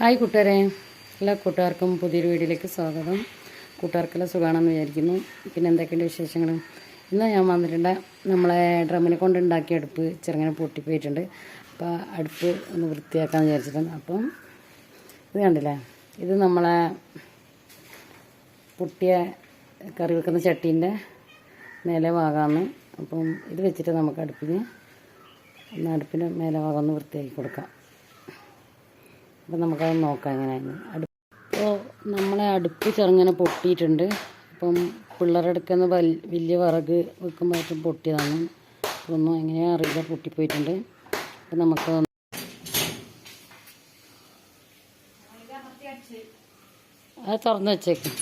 Hi കൂട്ടുകാരെ. എല്ലാ കൂട്ടുകാർക്കും പുതിയൊരു വീഡിയോയിലേക്ക് സ്വാഗതം. കൂട്ടുകാർക്കെല്ലാം സുഖമാണെന്ന് വിചാരിക്കുന്നു. പിന്നെ എന്തൊക്കെയുണ്ട് വിശേഷങ്ങൾ ഇന്ന് ഞാൻ വന്നിട്ടുണ്ട് നമ്മളെ ഡ്രമ്മിനെ കൊണ്ട് ഉണ്ടാക്കിയ അടുപ്പ് ചെറുങ്ങനെ പൊട്ടിപ്പോയിട്ടുണ്ട്. അപ്പോൾ അടുപ്പ് ഒന്ന് വൃത്തിയാക്കാമെന്ന് വിചാരിച്ചിട്ടുണ്ട് അപ്പം ഇത് കണ്ടില്ലേ? ഇത് നമ്മളെ പൊട്ടിയ കറി വെക്കുന്ന ചട്ടീന്റെ മേലെ ഭാഗമാണ്. അപ്പം ഇത് വെച്ചിട്ട് നമുക്ക് അടുപ്പിന് ഒന്ന് അടുപ്പിന്റെ മേലെ ഭാഗം ഒന്ന് വൃത്തിയാക്കി കൊടുക്കാം. അപ്പം നമുക്കത് നോക്കാം എങ്ങനെയാണ് അടുപ്പ് നമ്മളെ അടുപ്പ് ചെറുങ്ങനെ പൊട്ടിയിട്ടുണ്ട്. അപ്പം പിള്ളേരുടെ അടുക്കുന്ന വലിയ വിറക് വെക്കുമ്പോഴേക്കും പൊട്ടിയതാണ്. അതൊന്നും എങ്ങനെയാ അറിയില്ല പൊട്ടിപ്പോയിട്ടുണ്ട്. അപ്പം നമുക്ക് അത് തുറന്ന് വെച്ചേക്കും.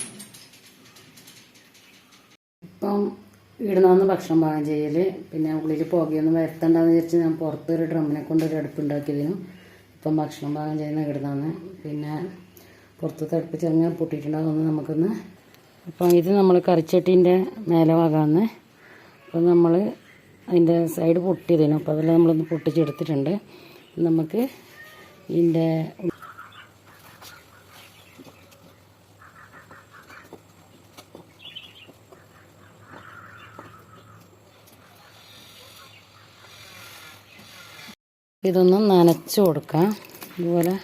ഇപ്പം ഇടുന്നതെന്ന് ഭക്ഷണം പാകം ചെയ്യൽ പിന്നെ ഉള്ളിൽ പുകയൊന്നും വരുത്തണ്ടെന്ന് വിചാരിച്ച് ഞാൻ പുറത്തൊരു ഡ്രമ്മിനെ കൊണ്ട് ഒരു അടുപ്പ് ഉണ്ടാക്കിയതിനും ഇപ്പം ഭക്ഷണം പാകം ചെയ്യുന്ന ഇവിടുന്നാണ് പിന്നെ പുറത്ത് തടുപ്പ് കഴിഞ്ഞാൽ പൊട്ടിയിട്ടുണ്ടാകുമെന്ന് നമുക്കൊന്ന് അപ്പം ഇത് നമ്മൾ കറിച്ചട്ടീന്റെ മേലെ ഭാഗമാണ്. അപ്പം നമ്മൾ അതിന്റെ സൈഡ് പൊട്ടിയതിനും. അപ്പോൾ അതെല്ലാം നമ്മളൊന്ന് പൊട്ടിച്ചെടുത്തിട്ടുണ്ട്. നമുക്ക് ഇതിന്റെ ഇതൊന്ന് നനച്ച് കൊടുക്കാം. ഇതുപോലെ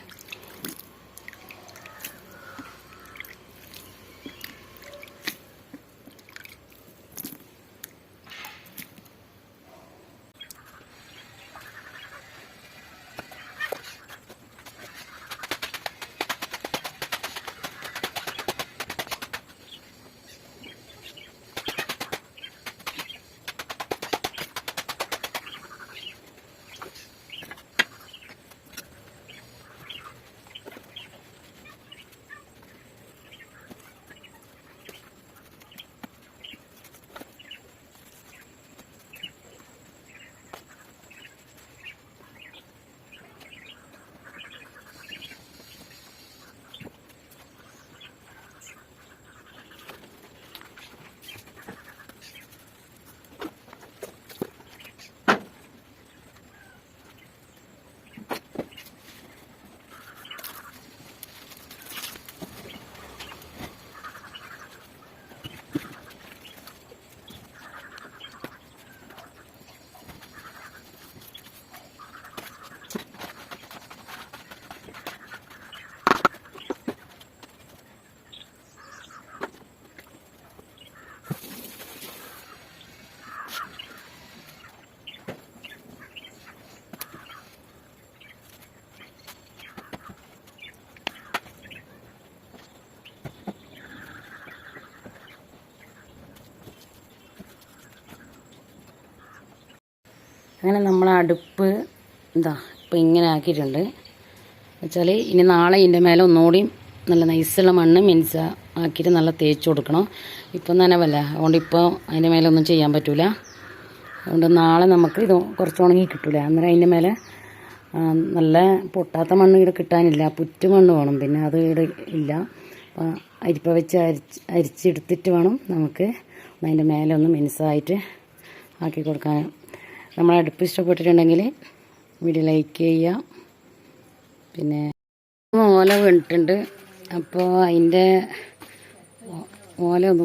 അങ്ങനെ നമ്മൾ അടുപ്പ് എന്താ ഇപ്പം ഇങ്ങനെ ആക്കിയിട്ടുണ്ട്. വെച്ചാൽ ഇനി നാളെ ഇതിന്റെ മേലെ ഒന്നുകൂടി നല്ല നൈസുള്ള മണ്ണ് മെൻസ ആക്കിയിട്ട് നല്ല തേച്ച് കൊടുക്കണം. ഇപ്പം നനവല്ല അതുകൊണ്ട് ഇപ്പോൾ അതിന്റെ മേലെ ഒന്നും ചെയ്യാൻ പറ്റില്ല അതുകൊണ്ട് നാളെ നമുക്ക് ഇത് കുറച്ച് ഉണങ്ങി കിട്ടില്ല അന്നേരം അതിന്റെ മേലെ നല്ല പൊട്ടാത്ത മണ്ണ് ഇവിടെ കിട്ടാനില്ല. പുറ്റു മണ്ണ് വേണം. പിന്നെ അത് ഇവിടെ ഇല്ല. അരിപ്പ വെച്ച് അരിച്ച് അരിച്ചെടുത്തിട്ട് വേണം നമുക്ക് അതിന്റെ മേലെ ഒന്ന് മിനുസായിട്ട് ആക്കി കൊടുക്കാൻ. നമ്മളെ അടുപ്പ് ഇഷ്ടപ്പെട്ടിട്ടുണ്ടെങ്കിൽ വീഡിയോ ലൈക്ക് ചെയ്യുക. പിന്നെ ഓല വീണിട്ടുണ്ട്. അപ്പോൾ അതിന്റെ ഓല ഒന്ന്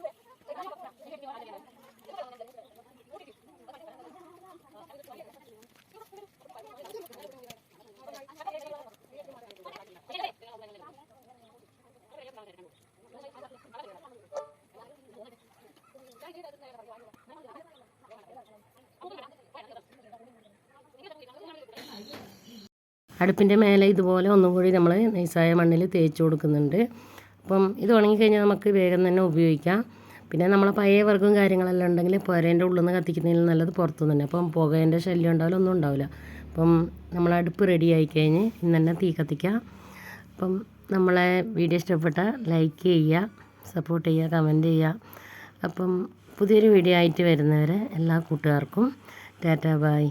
അടുപ്പിന്റെ മേലെ ഇതുപോലെ ഒന്നും കൂടി നമ്മൾ നൈസായ മണ്ണിൽ തേച്ച് കൊടുക്കുന്നുണ്ട്. അപ്പം ഇത് ഉണങ്ങിക്കഴിഞ്ഞാൽ നമുക്ക് വേഗം തന്നെ ഉപയോഗിക്കാം. പിന്നെ നമ്മളെ പഴയ വർഗവും കാര്യങ്ങളെല്ലാം ഉണ്ടെങ്കിൽ പുരേന്റെ ഉള്ളിൽ നിന്ന് കത്തിക്കുന്നതിൽ നല്ലത് പുറത്തു തന്നെ അപ്പം പുകേന്റെ ശല്യം ഉണ്ടാവില്ല ഒന്നും ഉണ്ടാവില്ല അപ്പം നമ്മൾ അടുപ്പ് റെഡി ആയിക്കഴിഞ്ഞ് ഇന്ന് തന്നെ തീ കത്തിക്കാം. അപ്പം നമ്മളെ വീഡിയോ ഇഷ്ടപ്പെട്ട ലൈക്ക് ചെയ്യുക സപ്പോർട്ട് ചെയ്യുക കമന്റ് ചെയ്യുക. അപ്പം പുതിയൊരു വീഡിയോ ആയിട്ട് വരുന്നവരെ എല്ലാ കൂട്ടുകാർക്കും ടാറ്റാ ബായ്